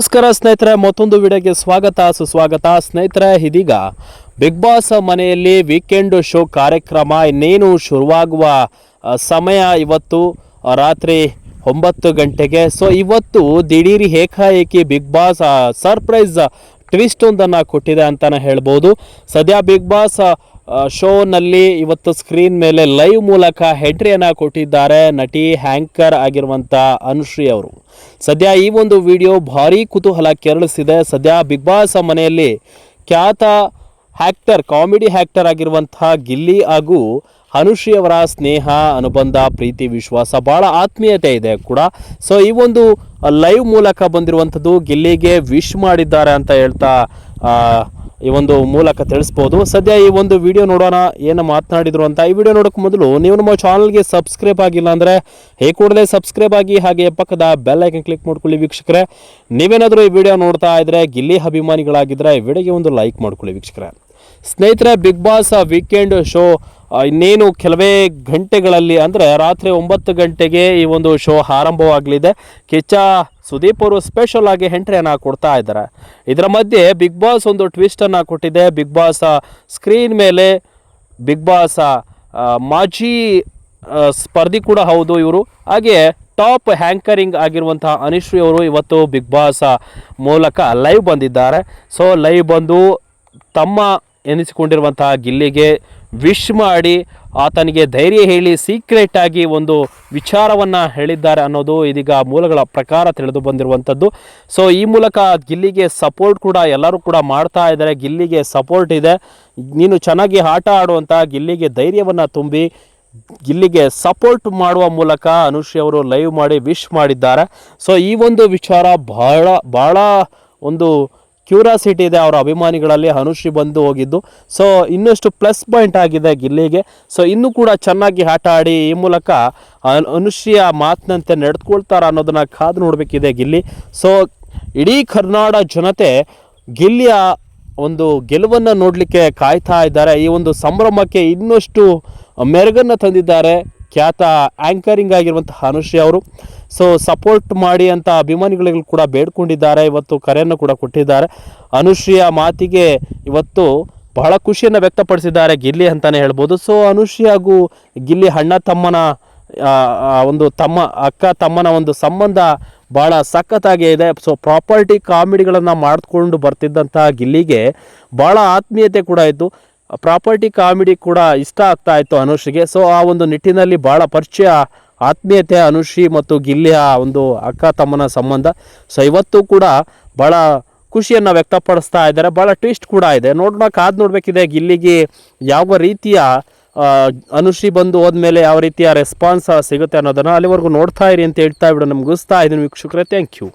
ನಮಸ್ಕಾರ ಸ್ನೇಹಿತರೆ, ಮತ್ತೊಂದು ವಿಡಿಯೋಗೆ ಸ್ವಾಗತ. ಸುಸ್ವಾಗತ ಸ್ನೇಹಿತರೆ, ಇದೀಗ ಬಿಗ್ ಬಾಸ್ ಮನೆಯಲ್ಲಿ ವೀಕೆಂಡ್ ಶೋ ಕಾರ್ಯಕ್ರಮ. ಇನ್ನೇನು ಶುರುವಾಗುವ ಸಮಯ ಇವತ್ತು ರಾತ್ರಿ ಒಂಬತ್ತು ಗಂಟೆಗೆ. ಸೊ ಇವತ್ತು ದಿಢೀರಿ ಏಕಾಏಕಿ ಬಿಗ್ ಬಾಸ್ ಸರ್ಪ್ರೈಸ್ ಟ್ವಿಸ್ಟ್ ಒಂದನ್ನು ಕೊಟ್ಟಿದೆ ಅಂತಲೇ ಹೇಳ್ಬೋದು. ಸದ್ಯ ಬಿಗ್ ಬಾಸ್ ಶೋನಲ್ಲಿ ಇವತ್ತು ಸ್ಕ್ರೀನ್ ಮೇಲೆ ಲೈವ್ ಮೂಲಕ ಎಂಟ್ರಿಯನ್ನು ಕೊಟ್ಟಿದ್ದಾರೆ ನಟಿ ಹ್ಯಾಂಕರ್ ಆಗಿರುವಂಥ ಅನುಶ್ರೀ ಅವರು. ಸದ್ಯ ಈ ಒಂದು ವಿಡಿಯೋ ಭಾರಿ ಕುತೂಹಲ ಕೆರಳಿಸಿದೆ. ಸದ್ಯ ಬಿಗ್ ಬಾಸ್ ಮನೆಯಲ್ಲಿ ಖ್ಯಾತ ಹ್ಯಾಕ್ಟರ್ ಕಾಮಿಡಿ ಹ್ಯಾಕ್ಟರ್ ಆಗಿರುವಂತಹ ಗಿಲ್ಲಿ ಹಾಗೂ ಅನುಶ್ರೀ ಅವರ ಸ್ನೇಹ, ಅನುಬಂಧ, ಪ್ರೀತಿ, ವಿಶ್ವಾಸ ಬಹಳ ಆತ್ಮೀಯತೆ ಇದೆ ಕೂಡ. ಸೊ ಈ ಒಂದು ಲೈವ್ ಮೂಲಕ ಬಂದಿರುವಂಥದ್ದು ಗಿಲ್ಲಿಗೆ ವಿಶ್ ಮಾಡಿದ್ದಾರೆ ಅಂತ ಹೇಳ್ತಾ ಈ ಒಂದು ಮೂಲಕ ತಿಳಿಸ್ಬೋದು. ಸದ್ಯ ಈ ಒಂದು ವಿಡಿಯೋ ನೋಡೋಣ, ಏನು ಮಾತನಾಡಿದ್ರು ಅಂತ. ಈ ವಿಡಿಯೋ ನೋಡೋಕೆ ಮೊದಲು ನೀವು ನಮ್ಮ ಚಾನಲ್ಗೆ ಸಬ್ಸ್ಕ್ರೈಬ್ ಆಗಿಲ್ಲ ಅಂದರೆ, ಈ ಕೂಡಲೇ ಸಬ್ಸ್ಕ್ರೈಬ್ ಆಗಿ ಹಾಗೆ ಪಕ್ಕದ ಬೆಲ್ ಐಕನ್ ಕ್ಲಿಕ್ ಮಾಡ್ಕೊಳ್ಳಿ ವೀಕ್ಷಕರೇ. ನೀವೇನಾದರೂ ಈ ವಿಡಿಯೋ ನೋಡ್ತಾ ಇದ್ದರೆ ಗಿಲ್ಲಿ ಅಭಿಮಾನಿಗಳಾಗಿದ್ದರೆ ಈ ವಿಡಿಯೋಗೆ ಒಂದು ಲೈಕ್ ಮಾಡ್ಕೊಳ್ಳಿ ವೀಕ್ಷಕರೇ. ಸ್ನೇಹಿತರೆ ಬಿಗ್ ಬಾಸ್ ವೀಕೆಂಡ್ ಶೋ ಇನ್ನೇನು ಕೆಲವೇ ಗಂಟೆಗಳಲ್ಲಿ ಅಂದರೆ ರಾತ್ರಿ ಒಂಬತ್ತು ಗಂಟೆಗೆ ಈ ಒಂದು ಶೋ ಆರಂಭವಾಗಲಿದೆ. ಕಿಚ್ಚ, ಸುದೀಪ್ ಅವರು ಸ್ಪೆಷಲ್ ಆಗಿ ಎಂಟ್ರಿಯನ್ನು ಕೊಡ್ತಾ ಇದ್ದಾರೆ. ಇದರ ಮಧ್ಯೆ ಬಿಗ್ ಬಾಸ್ ಒಂದು ಟ್ವಿಸ್ಟನ್ನು ಕೊಟ್ಟಿದೆ. ಬಿಗ್ ಬಾಸ್ ಸ್ಕ್ರೀನ್ ಮೇಲೆ ಬಿಗ್ ಬಾಸ್ ಮಾಜಿ ಸ್ಪರ್ಧಿ ಕೂಡ ಹೌದು ಇವರು. ಹಾಗೆ ಟಾಪ್ ಹ್ಯಾಂಕರಿಂಗ್ ಆಗಿರುವಂತಹ ಅನಿಶ್ರೀ ಅವರು ಇವತ್ತು ಬಿಗ್ ಬಾಸ್ ಮೂಲಕ ಲೈವ್ ಬಂದಿದ್ದಾರೆ. ಸೊ ಲೈವ್ ಬಂದು ತಮ್ಮ ಎನಿಸಿಕೊಂಡಿರುವಂತಹ ಗಿಲ್ಲಿಗೆ ವಿಶ್ ಮಾಡಿ ಆತನಿಗೆ ಧೈರ್ಯ ಹೇಳಿ ಸೀಕ್ರೆಟ್ ಆಗಿ ಒಂದು ವಿಚಾರವನ್ನು ಹೇಳಿದ್ದಾರೆ ಅನ್ನೋದು ಇದೀಗ ಮೂಲಗಳ ಪ್ರಕಾರ ತಿಳಿದು ಬಂದಿರುವಂಥದ್ದು. ಸೊ ಈ ಮೂಲಕ ಗಿಲ್ಲಿಗೆ ಸಪೋರ್ಟ್ ಕೂಡ ಎಲ್ಲರೂ ಕೂಡ ಮಾಡ್ತಾ ಇದ್ದಾರೆ. ಗಿಲ್ಲಿಗೆ ಸಪೋರ್ಟ್ ಇದೆ. ನೀನು ಚೆನ್ನಾಗಿ ಆಟ ಆಡುವಂಥ ಗಿಲ್ಲಿಗೆ ಧೈರ್ಯವನ್ನು ತುಂಬಿ ಗಿಲ್ಲಿಗೆ ಸಪೋರ್ಟ್ ಮಾಡುವ ಮೂಲಕ ಅನುಶ್ರೀ ಅವರು ಲೈವ್ ಮಾಡಿ ವಿಶ್ ಮಾಡಿದ್ದಾರೆ. ಸೊ ಈ ಒಂದು ವಿಚಾರ ಬಹಳ ಬಹಳ ಒಂದು ಕ್ಯೂರಾಸಿಟಿ ಇದೆ, ಅವರ ಅಭಿಮಾನಿಗಳಲ್ಲಿ ಅನುಶ್ರೀ ಬಂದು ಹೋಗಿದ್ದು. ಸೊ ಇನ್ನಷ್ಟು ಪ್ಲಸ್ ಪಾಯಿಂಟ್ ಆಗಿದೆ ಗಿಲ್ಲಿಗೆ. ಸೊ ಇನ್ನೂ ಕೂಡ ಚೆನ್ನಾಗಿ ಆಟ ಆಡಿ, ಈ ಮೂಲಕ ಅನ್- ಅನುಶ್ರೀಯ ಮಾತಿನಂತೆ ನಡೆದುಕೊಳ್ತಾರ ಅನ್ನೋದನ್ನ ಕಾದು ನೋಡಬೇಕಿದೆ ಗಿಲ್ಲಿ. ಸೊ ಇಡೀ ಕರ್ನಾಟಕ ಜನತೆ ಗಿಲ್ಲಿಯ ಒಂದು ಗೆಲುವನ್ನು ನೋಡಲಿಕ್ಕೆ ಕಾಯ್ತಾ ಇದ್ದಾರೆ. ಈ ಒಂದು ಸಂಭ್ರಮಕ್ಕೆ ಇನ್ನಷ್ಟು ಮೆರುಗನ್ನು ತಂದಿದ್ದಾರೆ. ಖ್ಯಾತ ಆ್ಯಂಕರಿಂಗ್ ಆಗಿರುವಂತಹ ಅನುಶ್ರೀ ಅವರು. ಸೊ ಸಪೋರ್ಟ್ ಮಾಡಿ ಅಂತ ಅಭಿಮಾನಿಗಳಿಗೂ ಕೂಡ ಬೇಡ್ಕೊಂಡಿದ್ದಾರೆ. ಇವತ್ತು ಕರೆಯನ್ನು ಕೂಡ ಕೊಟ್ಟಿದ್ದಾರೆ. ಅನುಶ್ರೀಯ ಮಾತಿಗೆ ಇವತ್ತು ಬಹಳ ಖುಷಿಯನ್ನು ವ್ಯಕ್ತಪಡಿಸಿದ್ದಾರೆ ಗಿಲ್ಲಿ ಅಂತಲೇ ಹೇಳ್ಬೋದು. ಸೊ ಅನುಶ್ರೀ ಹಾಗೂ ಗಿಲ್ಲಿ ಅಣ್ಣ ತಮ್ಮನ ಒಂದು ತಮ್ಮ, ಅಕ್ಕ ತಮ್ಮನ ಒಂದು ಸಂಬಂಧ ಭಾಳ ಸಖತ್ತಾಗಿ ಇದೆ. ಸೊ ಪ್ರಾಪರ್ಟಿ ಕಾಮಿಡಿಗಳನ್ನು ಮಾಡಿಕೊಂಡು ಬರ್ತಿದ್ದಂಥ ಗಿಲ್ಲಿಗೆ ಭಾಳ ಆತ್ಮೀಯತೆ ಕೂಡ ಇತ್ತು. ಪ್ರಾಪರ್ಟಿ ಕಾಮಿಡಿ ಕೂಡ ಇಷ್ಟ ಆಗ್ತಾ ಇತ್ತು ಅನುಶ್ರೀಗೆ. ಸೊ ಆ ಒಂದು ನಿಟ್ಟಿನಲ್ಲಿ ಭಾಳ ಪರಿಚಯ ಆತ್ಮೀಯತೆ ಅನುಶ್ರೀ ಮತ್ತು ಗಿಲ್ಲಿಯ ಒಂದು ಅಕ್ಕ ತಮ್ಮನ ಸಂಬಂಧ. ಸೊ ಇವತ್ತು ಕೂಡ ಭಾಳ ಖುಷಿಯನ್ನು ವ್ಯಕ್ತಪಡಿಸ್ತಾ ಇದ್ದಾರೆ. ಭಾಳ ಟ್ವಿಸ್ಟ್ ಕೂಡ ಇದೆ. ನೋಡೋಣ ಕಾದು ನೋಡಬೇಕಿದೆ, ಗಿಲ್ಲಿಗೆ ಯಾವ ರೀತಿಯ ಅನುಶ್ರೀ ಬಂದು ಹೋದ್ಮೇಲೆ ಯಾವ ರೀತಿಯ ರೆಸ್ಪಾನ್ಸ್ ಸಿಗುತ್ತೆ ಅನ್ನೋದನ್ನು ಅಲ್ಲಿವರೆಗೂ ನೋಡ್ತಾ ಇರಿ ಅಂತ ಹೇಳ್ತಾ ಬಿಡು ನಮ್ಗೆ ಗುಸ್ತಾ ಇದ್ದೀನಿ ವೀಕ್ಷಕರೇ ಥ್ಯಾಂಕ್ ಯು